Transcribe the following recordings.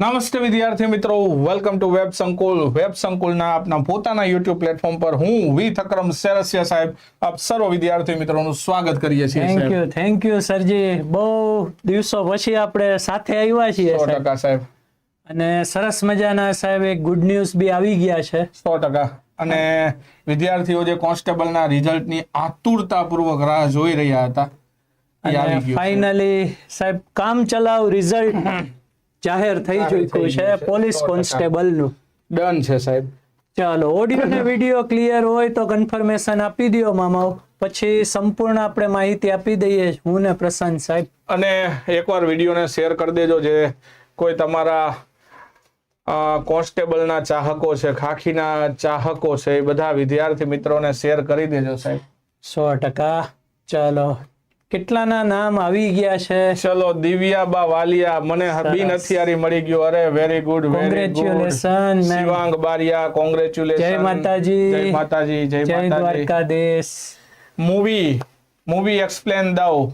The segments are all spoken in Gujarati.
નમસ્તે વિદ્યાર્થી મિત્રો welcome to web Sankul web સંકુલના આપના પોતાના યુટ્યુબ પ્લેટફોર્મ પર હું વી થકરમ સેરસિયા સાહેબ આપ સર્વ વિદ્યાર્થી મિત્રોનું સ્વાગત કરીએ છીએ થેન્ક યુ થેન્ક યુ સરજી. બહુ દિવસો પછી આપણે સાથે આવ્યા છીએ સો ટકા સાહેબ. અને સરસ મજાના સાહેબ એક ગુડ ન્યૂઝ બી આવી ગયા છે. સો ટકા. અને વિદ્યાર્થીઓ જે કોન્સ્ટેબલના રિઝલ્ટની આતુરતાપૂર્વક રાહ જોઈ રહ્યા હતા. ફાઇનલી સાહેબ કામ ચલાવ રિઝલ્ટ જાહેર થઈ ચૂક્યું છે પોલીસ. કોન્સ્ટેબલનું. ડન છે સાહેબ. ચાલો ઓડિયો ને વીડિયો ક્લિયર હોય તો કન્ફર્મેશન આપી દો મામાઓ પછી સંપૂર્ણ આપણે માહિતી આપી દઈએ. હું ને પ્રશાંત સાહેબ. અને એકવાર વિડીયોને શેર કરી દેજો જે કોઈ તમારા કોન્સ્ટેબલના ચાહકો છે ખાખીના ચાહકો છે એ બધા વિદ્યાર્થી મિત્રોને શેર કરી દેજો સાહેબ. સો ટકા. ચાલો કેટલાના નામ આવી ગયા છે? ચલો દિવ્યાબા વાલિયા મને હબી નથી મળી ગયો. અરે very good ma'am. Shivang Bariya congratulation જય માતાજી. જય માતાજી જય દ્વારકાધીશ. મૂવી મૂવી એક્સપ્લેન દઉં.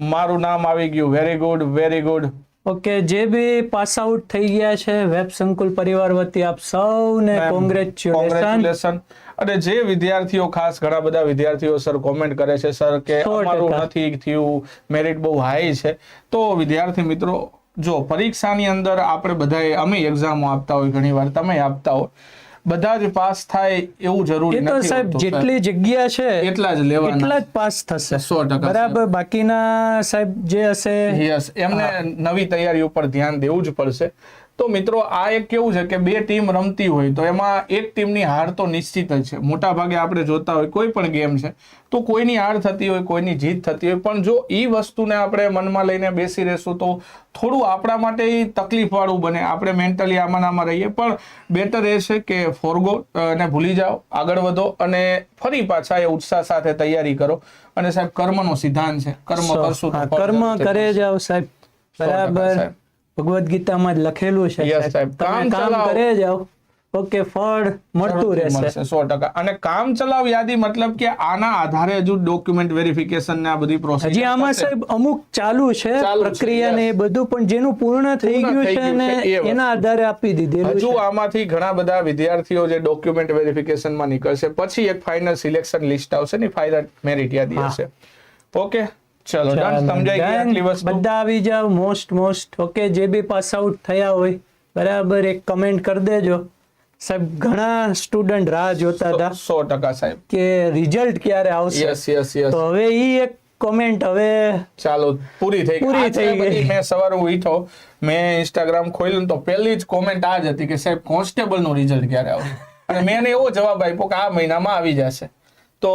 મારું નામ આવી ગયું. Very good very good okay જે બી પાસ આઉટ થઈ ગયા છે વેબ સંકુલ પરિવાર વતી આપ સૌને કોંગ્રેચ્યુલેશન કોંગ્રેચ્યુલેશન અને જે વિદ્યાર્થીઓ ખાસ ઘણા બધા વિદ્યાર્થીઓ સર કોમેન્ટ કરે છે સર કે અમારું નથી થયું મેરિટ બહુ હાઈ છે. તો વિદ્યાર્થી મિત્રો જો પરીક્ષાની અંદર આપણે બધાએ અમે એક્ઝામો આપતા હોય ઘણી વાર તમે આપતા હોય બધા જ પાસ થાય એવું જરૂરી નથી સાહેબ જેટલી જગ્યા છે એટલા જ લેવાના. એટલા જ પાસ થશે. સો ટકા બરાબર? બાકીના સાહેબ જે હશે? યસ એમને નવી તૈયારી ઉપર ધ્યાન દેવું જ પડશે. તો મિત્રો આ એક કેવું છે કે બે ટીમ રમતી હોય તો એમાં એક ટીમની હાર તો નિશ્ચિત જ છે. મોટા ભાગે આપણે જોતા હોય કોઈ પણ ગેમ છે તો કોઈની હાર થતી હોય કોઈની જીત થતી હોય. પણ જો એ વસ્તુને આપણે મનમાં લઈને બેસી રહેશું તો થોડું આપણા માટે ઈ તકલીફ વાળું બને. આપણે મેન્ટલી આમાં આમાં રહીએ. પણ બેટર એ છે કે ફોરગો અને ભૂલી જાઓ આગળ વધો અને ફરી પાછા એ ઉત્સાહ સાથે તૈયારી કરો. અને સાહેબ કર્મનો સિદ્ધાંત છે. કર્મ કરશું કર્મ કરે જાઓ સાહેબ. બરાબર. સાહેબ. ભગવદ્ ગીતામાં જ લખેલું છે. કામ કરે જાવ ઓકે ફળ મળતું રહેશે. સો ટકા. અને કામ ચલાવ યાદી મતલબ કે આના આધારે હજુ ડોક્યુમેન્ટ વેરિફિકેશન ને આ બધી પ્રોસેસ હજી આમાં સાહેબ અમુક ચાલુ છે પ્રક્રિયા ને એ બધું પણ જેનું પૂર્ણ થઈ ગયું છે ને. એના આધારે આપી દીધેલું હજુ આમાંથી ઘણા બધા વિદ્યાર્થીઓ જે ડોક્યુમેન્ટ વેરિફિકેશનમાં નીકળશે પછી એક ફાઇનલ સિલેક્શન લિસ્ટ આવશે ને ફાઇનલ મેરિટ યાદી હશે. ઓકે? ચલો ડન. સમજાઈ ગઈ આટલી વસ્તુ? બધા આવી જાવ મોસ્ટ મોસ્ટ ઓકે જે બી પાસ આઉટ થયા હોય બરાબર એક કમેન્ટ કરી દેજો. સાહેબ ઘણા સ્ટુડન્ટ રાહ જોતા હતા સો ટકા સાહેબ. કે રિઝલ્ટ ક્યારે આવશે? યસ યસ યસ તો હવે ઈ એક કોમેન્ટ હવે ચાલો પૂરી થઈ પૂરી થઈ ગઈ. મેં સવારે ઉઠો મેં ઇન્સ્ટાગ્રામ ખોલ્યું તો પહેલી જ કોમેન્ટ આ જ હતી કે સાહેબ કોન્સ્ટેબલનું રિઝલ્ટ ક્યારે આવશે? અને મેં એવો જવાબ આપ્યો કે આ મહિનામાં આવી જશે. તો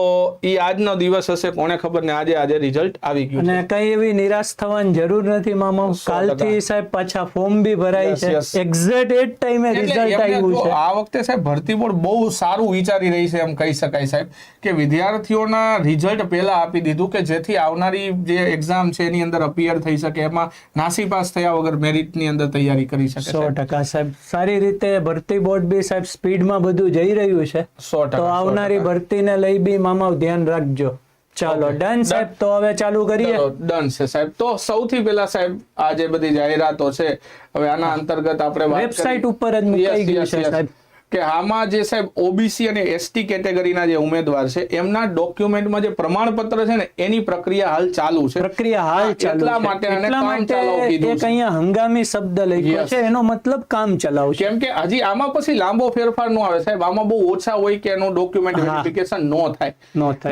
એ આજનો દિવસ હશે કોને ખબર? ને આજે આજે રિઝલ્ટ આવી ગયું અને કઈ એવી નિરાશ થવાની જરૂર નથી મામા. કાલથી સાહેબ પાછા ફોર્મ બી ભરાય છે. એક્ઝેક્ટ એ ટાઈમે રિઝલ્ટ આવ્યું છે. આ વખતે સાહેબ ભરતી બોર્ડ બહુ સારું વિચારી રહી છે એમ કહી શકાય સાહેબ કે વિદ્યાર્થીઓના રિઝલ્ટ પહેલા આપી દીધું કે જેથી આવનારી જે એક્ઝામ છે એની અંદર અપિયર થઈ શકે એમાં નાસી પાસ થયા વગર મેરિટની અંદર તૈયારી કરી શકે સો ટકા સાહેબ. સારી રીતે ભરતી બોર્ડ બી સાહેબ સ્પીડમાં બધું જઈ રહ્યું છે. સો ટકા આવનારી ભરતીને લઈ બી મામા ધ્યાન રાખજો. ચાલો ડન સાહેબ તો હવે ચાલુ કરીએ? ડન છે સાહેબ. તો સૌથી પહેલા સાહેબ આ જે બધી જાહેરાતો છે હવે આના અંતર્ગત આપણે વેબસાઇટ ઉપર જ મુકાઈ ગયું છે સાહેબ. કે આમાં જે સાહેબ ઓબીસી અને એસટી કેટેગરીના જે ઉમેદવાર છે એમના ડોક્યુમેન્ટમાં જે પ્રમાણપત્ર છે ને એની પ્રક્રિયા હાલ ચાલુ છે. પ્રક્રિયા હાલ ચાલુ એટલા માટે એટલા માટે એક અહીંયા હંગામી શબ્દ લખ્યો. છે એનો મતલબ કામ ચલાવ છે. કેમ કે હજી આમાં પછી લાંબો ફેરફાર ન આવે સાહેબ. આમાં બહુ ઓછા હોય કે એનો ડોક્યુમેન્ટ. વેરિફિકેશન ન થાય.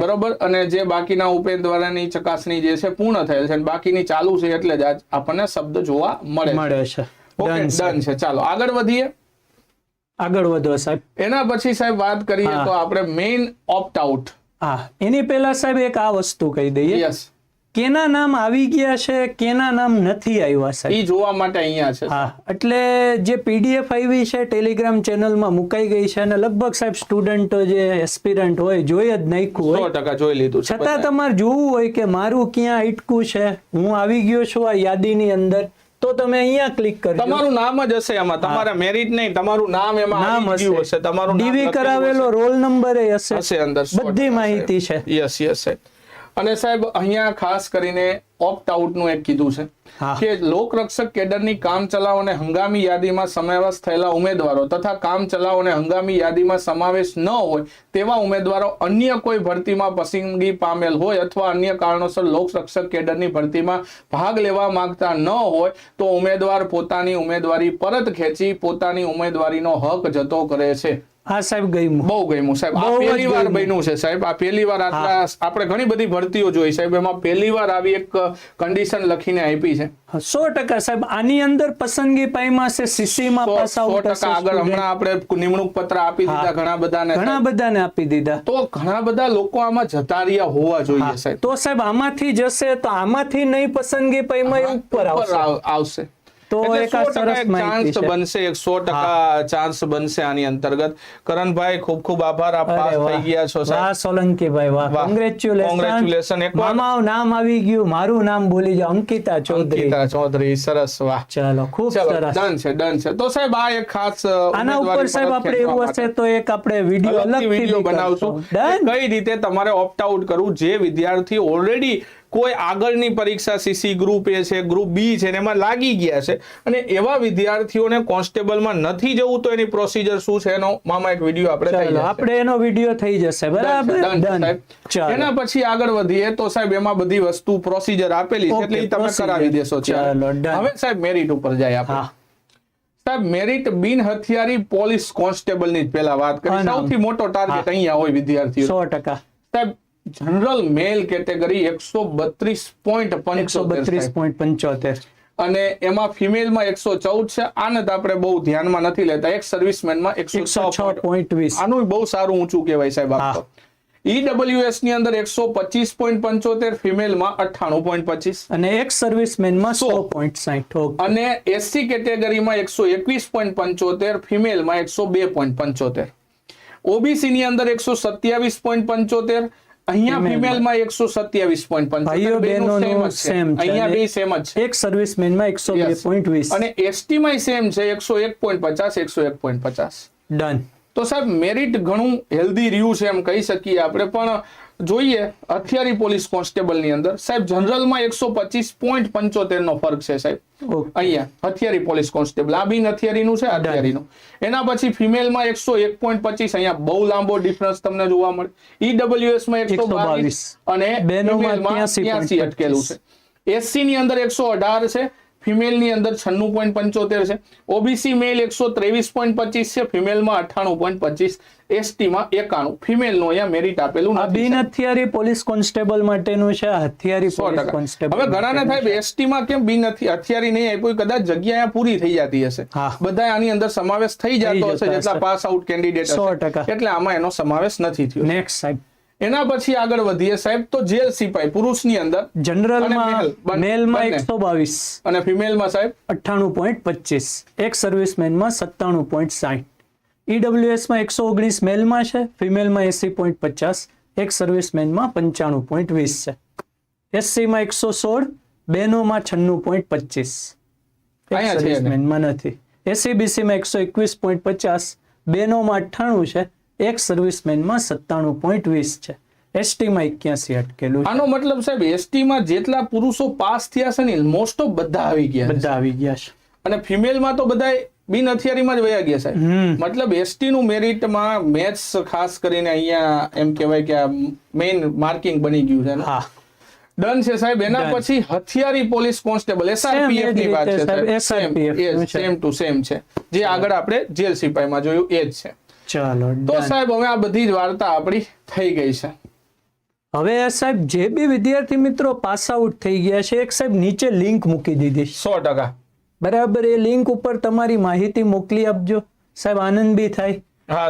બરોબર? અને જે બાકીના ઉમેદવારોની ચકાસણી જે છે પૂર્ણ થયેલ છે અને બાકીની ચાલુ છે એટલે જ આપણને શબ્દ જોવા. મળે છે. ઓકે ડન છે. ચાલો આગળ વધીએ. આગળ વધો સાહેબ. એના પછી સાહેબ વાત કરીએ તો આપણે મેઇન ઓપ્ટ આઉટ હા એની પહેલા સાહેબ એક આ વસ્તુ કહી દઈએ. યસ કેના નામ આવી ગયા છે કેના નામ નથી આવ્યા સાહેબ? એ જોવા માટે અહીંયા છે. હા એટલે જે પીડીએફ આવી છે ટેલિગ્રામ ચેનલમાં મુકાઈ ગઈ છે અને લગભગ સાહેબ સ્ટુડન્ટો જે એસ્પિરન્ટ હોય જોઈ જ નાખ્યું હોય. ટકા જોઈ લીધું છતાં તમારે જોવું હોય કે મારું ક્યાં અટકું છે? હું આવી ગયો છું આ યાદીની અંદર. તો તમે અહીંયા ક્લિક કરજો. તમારું નામ જ હશે એમાં તમારા મેરિટ નહીં તમારું નામ એમાં નામ આવી હશે. તમારું ડીવી કરાવેલો રોલ નંબર એ હશે. હશે અંદર બધી માહિતી છે. યસ યસ સાહેબ અને સાહેબ અહીંયા ખાસ કરીને ઓપ્ટ આઉટનું એક કીધું છે. કે લોકરક્ષક કેડરની કામચલાઉ અને હંગામી યાદીમાં સમાવેશ થયેલા ઉમેદવારો તથા કામચલાઉ અને હંગામી યાદીમાં સમાવેશ ન હોય તેવા ઉમેદવારો અન્ય કોઈ ભરતીમાં પસંદગી પામેલ હોય અથવા અન્ય કારણોસર લોકરક્ષક કેડરની ભરતીમાં ભાગ લેવા માંગતા ન હોય તો ઉમેદવાર પોતાની ઉમેદવારી પરત ખેંચી પોતાની ઉમેદવારીનો હક જતો કરે છે હા સાહેબ ગયું બહુ ગમ્યું. સાહેબ આ પહેલી વાર. બન્યું છે સાહેબ. આ પહેલી વાર આટલા આપણે ઘણી બધી ભરતીઓ જોઈ સાહેબ. એમાં પહેલી વાર આવી એક કન્ડિશન લખીને આપી છે. સો ટકા સાહેબ. આની અંદર પસંદગી પામ્યા છે સીસીમાં પાસ આઉટ ટકા આગળ હમણાં આપણે નિમણૂક પત્ર આપી દીધા ઘણા બધાને ઘણા બધાને આપી દીધા. તો ઘણા બધા લોકો આમાં જતા રહ્યા હોવા જોઈએ સાહેબ. તો સાહેબ આમાંથી જશે તો આમાંથી નહીં પસંદગી પામ્યા ઉપર આવશે. તો એક ચાન્સ બનશે એક સો ટકા ચાન્સ બનશે આની અંતર્ગત. કરણભાઈ ખૂબ ખૂબ આભાર. આપ પાસ થઈ ગયા છો સાહેબ. વાહ સોલંકીભાઈ વાહ. Congratulation congratulation. એકવાર- મામાનું નામ આવી ગયું. મારું નામ બોલી જાવ અંકિતા ચૌધરી. અંકિતા ચૌધરી. સરસ. વાહ. ચાલો ખૂબ સરસ. ડન છે ડન છે. તો સાહેબ આ એક ખાસ આના ઉપર સાહેબ આપણે એવું હશે તો એક આપણે વીડિયો વીડિયો બનાવશું. કઈ રીતે તમારે ઓપ્ટ આઉટ કરવું? જે વિદ્યાર્થી ઓલરેડી કોઈ આગળની પરીક્ષા સીસી ગ્રુપ એ છે ગ્રુપ બી છે એમાં લાગી ગયા છે. અને એવા વિદ્યાર્થીઓને કોન્સ્ટેબલમાં નથી જવું તો એની પ્રોસિજર શું છે એનો? મામા એક વીડિયો આપણે આપણે એનો વીડિયો થઈ જશે. બરાબર? એના પછી આગળ વધીએ તો સાહેબ એમાં બધી વસ્તુ પ્રોસિજર આપેલી છે એટલે તમે. કરાવી દેશો. ચાલો, હવે સાહેબ મેરિટ ઉપર જાય આપણે. સાહેબ મેરિટ બિન હથિયારી પોલીસ કોન્સ્ટેબલની જ પહેલા વાત કરી. સૌથી મોટો ટાર્ગેટ અહીંયા હોય વિદ્યાર્થીઓ. સો ટકા. સાહેબ જનરલ મેલ કેટેગરી એકસો બત્રીસ પોઈન્ટ એકસો બત્રીસ પોઈન્ટ પંચોતેર. અને એમાં ફિમેલમાં એકસો ચૌદ છે. આને તો આપણે બહુ ધ્યાનમાં નથી લેતા. એક સર્વિસમેનમાં એકસો છ પોઈન્ટ વીસ. આનું બહુ સારું ઊંચું કહેવાય સાહેબ હા. આપતો ઈડબ્લ્યુએસની અંદર એકસો પચીસ પોઈન્ટ પંચોતેર ફિમેલમાં અઠ્ઠાણું પોઈન્ટ પચીસ. અને એક સર્વિસમેનમાં સો. પોઈન્ટ સાઠ. અને એસસી કેટેગરીમાં એકસો એકવીસ પોઈન્ટ પંચોતેર ફિમેલમાં એકસો બે પોઈન્ટ પંચોતેર. ઓબીસી ની અંદર એકસો સત્યાવીસ પોઈન્ટ પંચોતેર અહીંયા ફિમેલમાં એકસો સત્યાવીસ પોઈન્ટ ભાઈઓ પંચોતેર સેમ છે. અહીંયા બે સેમ જ છે. એક સર્વિસમેનમાં એકસો બે. પોઈન્ટ વીસ. અને એસટી માં સેમ છે એકસો એક પોઈન્ટ પચાસ એકસો એક પોઈન્ટ પચાસ. ડન તો સાહેબ મેરિટ ઘણું હેલ્ધી રહ્યું છે એમ કહી શકીએ આપણે પણ જોઈએ હથિયારી પોલીસ કોન્સ્ટેબલની અંદર. સાહેબ જનરલમાં એકસો પચીસ પોઈન્ટ પંચોતેર નો ફરક છે સાહેબ. અહીંયા હથિયારી પોલીસ કોન્સ્ટેબલ. આ બિન હથિયારીનું છે હથિયારીનું. એના પછી ફિમેલમાં એકસો એક પોઈન્ટ પચીસ અહીંયા બહુ લાંબો ડિફરન્સ તમને જોવા મળે. ઈડબ્લ્યુએસમાં એકસો બાવીસ. અને બહેનોમાં માં 83.25. 83 અટકેલું છે. એસસી ની અંદર એકસો અઢાર છે ફિમેલની અંદર છન્નું પોઈન્ટ પંચોતેર છે. ઓબીસી મેલ એકસો ત્રેવીસ પોઈન્ટ પચીસ છે. ફિમેલમાં અઠ્ઠાણું પોઈન્ટ પચીસ. એસટીમાં એકાણું. ફિમેલનું અહીંયા મેરિટ આપેલું આ બિન હથિયારી પોલીસ કોન્સ્ટેબલ માટેનું છે. હથિયારી સો પોલીસ કોન્સ્ટેબલ હવે ઘણાને થાય એસટી માં કેમ બિન નથી હથિયારી નહીં આપ્યું કદાચ જગ્યા અહીંયા પૂરી થઈ જતી હશે. બધા આની અંદર સમાવેશ થઈ જતો હશે જેટલા પાસ આઉટ કેન્ડિડેટ. એટલે આમાં એનો સમાવેશ નથી થયો. નેક્સ્ટ સાહેબ. એના પછી આગળ વધીએ. સાહેબ તો જેલ સિપાઈ પુરુષની અંદર જનરલ મેલમાં એકસો બાવીસ. અને ફિમેલમાં સાહેબ? અઠ્ઠાણું પોઈન્ટ પચીસ એક સર્વિસમેનમાં સત્તાણું પોઈન્ટ સાહીઠ ઈડબ્લ્યુએસમાં એકસો ઓગણીસ મેલમાં છે ફિમેલમાં એસી પોઈન્ટ પચાસ. એક સર્વિસમેનમાં પંચાણું પોઈન્ટ વીસ છે. એસસીમાં એકસો સોળ બેનોમાં છન્નું પોઈન્ટ પચીસ. સર્વિસમેનમાં નથી. એસીબીસીમાં એકસો એકવીસ પોઈન્ટ પચાસ. બેનોમાં અઠ્ઠાણું છે એક સર્વિસમેનમાં સત્તાણું પોઈન્ટ વીસ છે. એસટીમાં એક્યાસી અટકેલું આનો મતલબ સાહેબ એસટીમાં જેટલા પુરુષો પાસ થયા છે ને મોસ્ટ ઓફ બધા આવી ગયા બધા આવી ગયા છે. અને ફિમેલમાં તો બધા બિન હથિયારીમાં જ વયા ગયા સાહેબ મતલબ એસટી નું મેરિટમાં મેથ્સ ખાસ કરીને અહીંયા એમ કહેવાય કે આ મેઇન માર્કિંગ બની ગયું છે હા. ડન છે સાહેબ. એના પછી હથિયારી પોલીસ કોન્સ્ટેબલ એસઆરપીએફની વાત સાહેબ, છે. સેમ ટુ સેમ છે. જે આગળ આપણે જેલ સિપાહીમાં જોયું એ જ છે. ચાલો તો સાહેબ હવે આ બધી જ વાર્તા આપણી થઈ ગઈ છે. હવે સાહેબ જે બી વિદ્યાર્થી મિત્રો પાસ આઉટ થઈ ગયા છે એક સાહેબ નીચે લિંક મૂકી દીધી. સો ટકા. બરાબર એ લિંક ઉપર તમારી માહિતી મોકલી આપજો. સાહેબ આનંદ બી થાય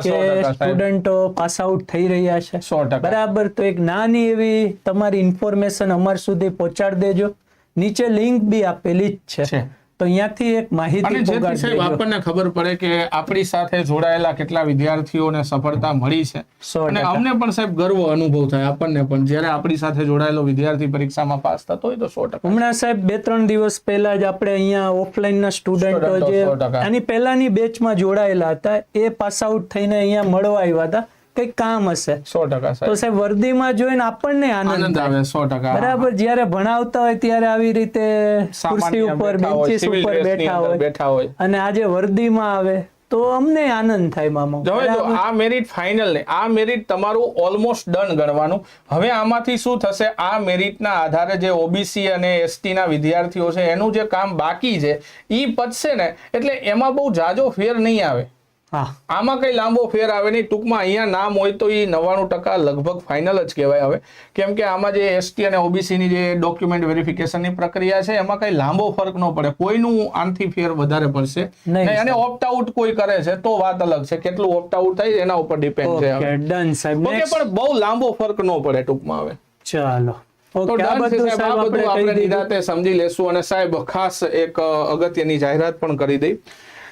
કે સ્ટુડન્ટો પાસ આઉટ થઈ રહ્યા છે. સો ટકા. બરાબર તો એક નાની એવી તમારી ઇન્ફોર્મેશન અમાર સુધી પહોંચાડી દેજો. નીચે લિંક બી આપેલી જ છે. તો અહીંયાથી એક માહિતી સાહેબ આપણને ખબર પડે કે આપણી સાથે જોડાયેલા કેટલા વિદ્યાર્થીઓને સફળતા મળી છે. અને અમને પણ સાહેબ ગર્વ અનુભવ થાય આપણને પણ. જ્યારે આપણી સાથે જોડાયેલો વિદ્યાર્થી પરીક્ષામાં પાસ થતો હોય તો સો ટકા. હમણાં સાહેબ બે ત્રણ દિવસ પહેલા જ આપણે અહીંયા ઓફલાઈનના સ્ટુડન્ટો જે. આની પહેલાની બેચમાં જોડાયેલા હતા એ પાસ આઉટ થઈને અહીંયા મળવા આવ્યા હતા. કંઈક કામ હશે. સો ટકા તો સાહેબ વર્દીમાં જોઈને આપણને આનંદ આવે સો ટકા. બરાબર જ્યારે ભણાવતા હોય ત્યારે આવી રીતે ખુરશી ઉપર બેન્ચીસ ઉપર બેઠા હોય બેઠા હોય. અને આજે વર્દીમાં આવે તો અમને આનંદ થાય મામા. જો હવે જો આ મેરિટ ફાઇનલ ને આ મેરિટ તમારું ઓલમોસ્ટ ડન ગણવાનું. હવે આમાંથી શું થશે? આ મેરિટના આધારે જે ઓબીસી અને એસટી ના વિદ્યાર્થીઓ છે એનું જે કામ બાકી છે ઈ પતશે ને એટલે એમાં બહુ જાજો ફેર નહીં આવે. આમાં કઈ લાંબો ફેર આવે નહીં. ટૂંકમાં અહીંયા નામ હોય તો એ નવ્વાણું ટકા લગભગ ફાઇનલ જ કહેવાય હવે. કેમ કે આમાં જે એસટી અને ઓબીસીની જે ડોક્યુમેન્ટ વેરિફિકેશનની પ્રક્રિયા છે એમાં કઈ લાંબો ફરક ન પડે. કોઈનું આનથી ફેર વધારે પડશે. નહીં, અને ઓપ્ટ આઉટ કોઈ કરે છે તો વાત અલગ છે. કેટલું ઓપ્ટ આઉટ થાય એના ઉપર ડિપેન્ડ છે ઓકે ડન સાહેબ. ઓકે પણ બહુ લાંબો ફરક ન પડે ટૂંકમાં હવે. ચાલો. તો ઓકે છે સાહેબ, આ બધું આપણે આપણે કહી દીધું. નિરાંતે સમજી લેશું. અને સાહેબ ખાસ એક અગત્યની જાહેરાત પણ કરી દઈ.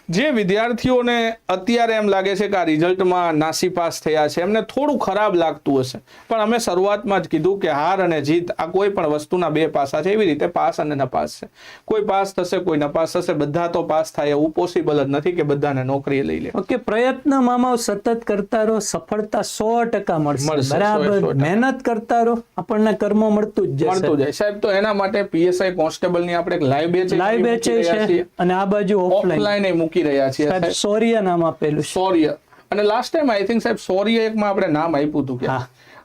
જે વિદ્યાર્થીઓને અત્યારે એમ લાગે છે કે આ રિઝલ્ટમાં નાસી પાસ થયા છે એમને થોડું ખરાબ લાગતું હશે. પણ અમે શરૂઆતમાં જ કીધું કે હાર અને જીત આ કોઈ પણ વસ્તુના બે પાસા છે એવી રીતે પાસ અને નપાસ છે. કોઈ પાસ થશે કોઈ નપાસ થશે બધા તો પાસ થાય એવું પોસિબલ જ નથી કે બધાને નોકરી લઈ લે. ઓકે પ્રયત્ન મામાઓ સતત કરતા રહો સફળતા સો ટકા મળશે. બરાબર. મહેનત કરતા રહો આપણને કર્મ મળતું જ મળતું જાય. સાહેબ તો એના માટે પીએસઆઈ કોન્સ્ટેબલની આપણે એક લાઈવ બેચ લાઈવ બેચ છે અને આ બાજુ ઓફલાઈન ઓફલાઈન મૂકી રહ્યા છીએ. સાહેબ સાહેબ નામ આપેલું છે. સૌર્ય. અને લાસ્ટ ટાઈમ આઈ થિંક સાહેબ સૌર્ય એકમાં આપણે નામ આપ્યું હતું કે.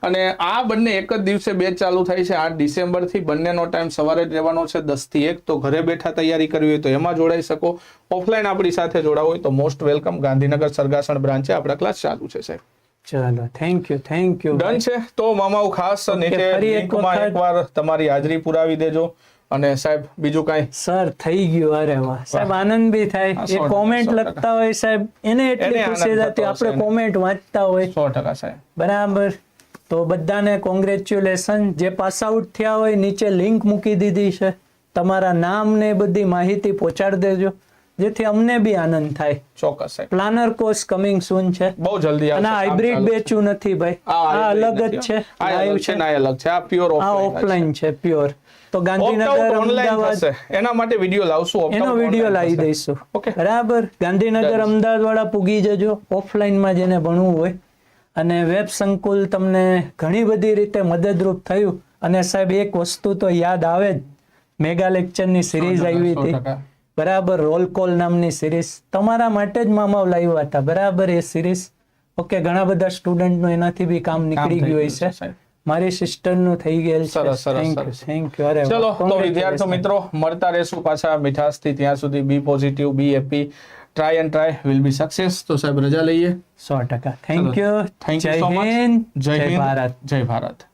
અને આ બંને એક જ દિવસે બેચ ચાલુ થાય છે. આઠ ડિસેમ્બરથી બંનેનો ટાઈમ સવારે જ રહેવાનો છે. દસથી એક તો ઘરે બેઠા તૈયારી કરવી હોય તો એમાં જોડાઈ શકો. ઓફલાઈન આપણી સાથે જોડાવો હોય તો મોસ્ટ વેલકમ ગાંધીનગર સરગાસણ બ્રાન્ચે આપણા ક્લાસ ચાલુ છે સાહેબ. ચાલો thank you thank you done છે? તો મામાઓ ખાસ નીચે એકવાર તમારી હાજરી પુરાવી દેજો. અને સાહેબ બીજું કાંઈ? સર થઈ ગયું અરે વાહ. સાહેબ આનંદ બી થાય. એ કોમેન્ટ લખતા હોય સાહેબ એને એટલી ખુશી થતી આપણે કોમેન્ટ વાંચતા હોય. સો ટકા સાહેબ. બરાબર. તો બધાને કોંગ્રેચ્યુલેશન જે પાસ આઉટ થયા હોય નીચે લિંક મૂકી દીધી છે. તમારા નામ ને બધી માહિતી પહોંચાડી દેજો. જેથી અમને બી આનંદ થાય. ચોક્કસ પ્લાનર કોર્સ કમિંગ સૂન છે. બહુ જલ્દી આવશે, અને હાઇબ્રિડ બેચું નથી ભાઈ. આ અલગ જ છે. લાઈવ છે. ના અલગ છે. આ પ્યોર આ ઓફલાઈન છે. પ્યોર તો ગાંધીનગર અમદાવાદ એના માટે વિડિયો લાવશું એનો વિડિયો લાવી દઈશું. ઓકે બરાબર? ગાંધીનગર અમદાવાદ વાળા પૂગી જજો. ઓફલાઈનમાં જેને ભણવું હોય. અને વેબ સંકુલ તમને ઘણી બધી રીતે મદદરૂપ થયું. અને સાહેબ એક વસ્તુ તો યાદ આવે જ. મેગા લેક્ચરની સિરીઝ આવી હતી. બરાબર રોલ કોલ નામની સિરીઝ તમારા માટે જ મામાવ લાવ્યા હતા. બરાબર એ સિરીઝ ઓકે ઘણા બધા સ્ટુડન્ટનું એનાથી બી કામ નીકળી ગયું છે. મારી સિસ્ટરનું થઈ ગયેલ છે. થેન્ક યુ થેન્ક યુ અરે ચલો તો. વિદ્યાર્થી મિત્રો મળતા રહેશું પાછા મીઠાસથી ત્યાં સુધી be positive be happy try and try will be success તો સાહેબ રજા લઈએ. સો ટકા. Thank you thank you so much Hind. જય ભારત. જય ભારત.